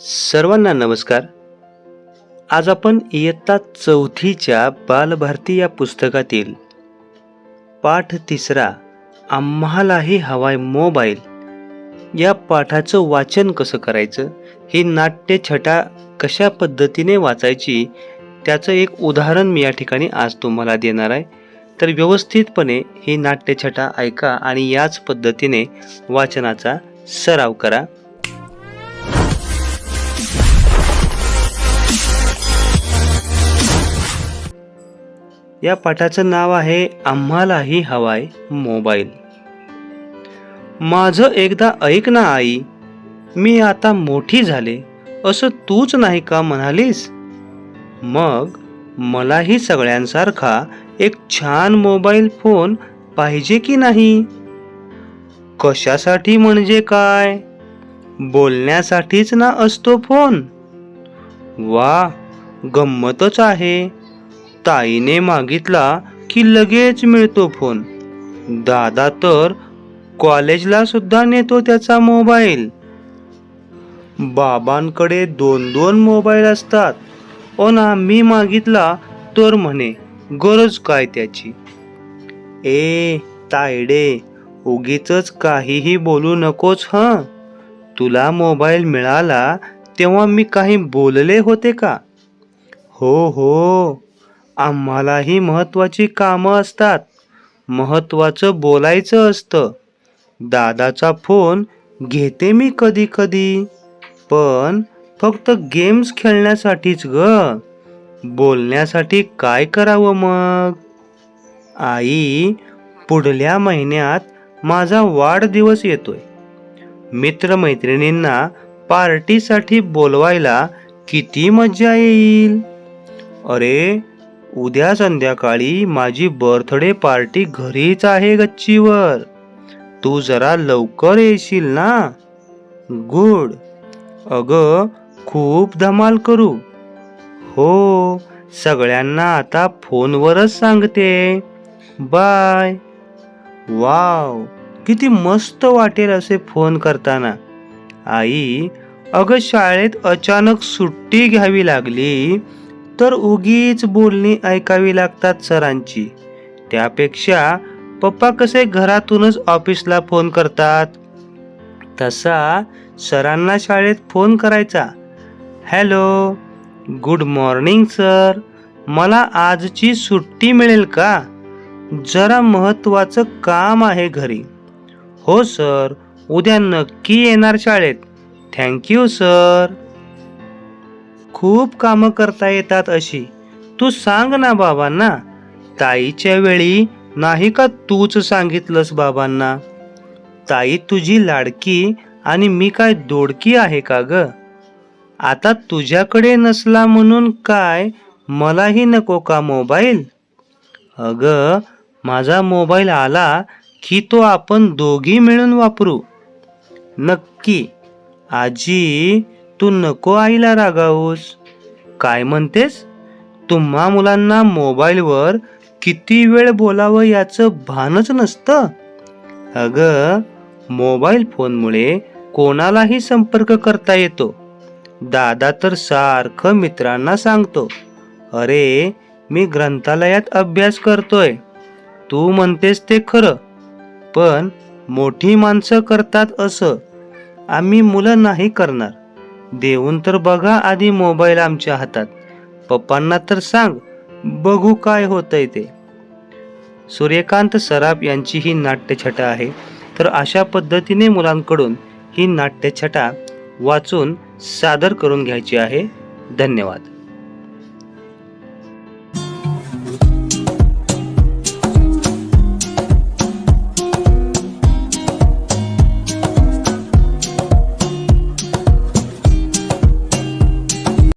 सर्वांना नमस्कार. आज आपण इयत्ता चौथीच्या बालभारती या पुस्तकातील पाठ तिसरा आम्हालाही हवाय मोबाईल या पाठाचं वाचन कसं करायचं ही नाट्यछटा कशा पद्धतीने वाचायची त्याचं एक उदाहरण मी या ठिकाणी आज तुम्हाला देणार आहे. तर व्यवस्थितपणे ही नाट्यछटा ऐका आणि याच पद्धतीने वाचनाचा सराव करा. या पाठाचं नाव आहे आम्हालाही हवाय मोबाईल. माझं एकदा ऐक ना आई मी आता मोठी झाले असं तूच नाही का म्हणालीस? मग मलाही सगळ्यांसारखा एक छान मोबाईल फोन पाहिजे की नाही? कशासाठी म्हणजे काय? बोलण्यासाठीच ना असतो फोन? वा गंमतच आहे. ताईने मागितला की लगेच मिळतो फोन. दादा तर कॉलेजला सुद्धा नेतो त्याचा मोबाईल. बाबांकडे दोन दोन मोबाईल असतात. पण आम्ही मागितला तर म्हणे गरज काय त्याची? ए तायडे उगीच काहीही बोलू नकोस ह? तुला मोबाईल मिळाला तेव्हा मी काही बोलले होते का? हो हो. आम्हालाही महत्त्वाची कामं असतात. महत्त्वाचं बोलायचं असतं. दादाचा फोन घेते मी कधी कधी. पण फक्त गेम्स खेळण्यासाठीच ग. बोलण्यासाठी काय करावं मग? आई पुढल्या महिन्यात माझा वाढदिवस येतोय. मित्रमैत्रिणींना पार्टीसाठी बोलवायला किती मज्जा येईल? अरे उद्या संध्याकाळी माझी बर्थडे पार्टी घरीच आहे गच्चीवर. तू जरा लवकर येशील ना? गुड. अगं खूप धमाल करू. हो सगळ्यांना आता फोनवरच सांगते. बाय. वाव किती मस्त वाटेल असे फोन करताना. आई अगं शाळेत अचानक सुट्टी घ्यावी लागली. तर उगीच बोलणी ऐकावी लागतात सरांची. त्यापेक्षा पप्पा कसे घरातूनच ऑफिसला फोन करतात? तसा सरांना शाळेत फोन करायचा. Hello good morning sir. मला आजची सुट्टी मिळेल का? जरा महत्त्वाचं काम आहे घरी. हो सर. उद्या नक्की येणार शाळेत. Thank you sir. खूप कामं करता येतात अशी. तू सांग ना बाबांना. ताईच्या वेळी नाही का तूच सांगितलंस बाबांना? ताई तुझी लाडकी आणि मी काय दोडकी आहे का ग? आता तुझ्याकडे नसला म्हणून काय मलाही नको का मोबाईल? अग माझा मोबाईल आला की तो आपण दोघी मिळून वापरू. नक्की. आजी तू नको आईला रागावूस. काय म्हणतेस? तुम्हा मुलांना मोबाईलवर किती वेळ बोलावं याचं भानच नसतं. अगं मोबाईल फोनमुळे कोणालाही संपर्क करता येतो. दादा तर सारखं मित्रांना सांगतो अरे मी ग्रंथालयात अभ्यास करतोय. तू म्हणतेस ते खरं पण मोठी माणसं करतात असं. आम्ही मुलं नाही करणार. देऊन तर बघा आधी मोबाईल आमच्या हातात. पप्पांना तर सांग बघू काय होतंय ते. सूर्यकांत सराफ यांची ही नाट्यछटा आहे. तर अशा पद्धतीने मुलांकडून ही नाट्यछटा वाचून सादर करून घ्यायची आहे. धन्यवाद.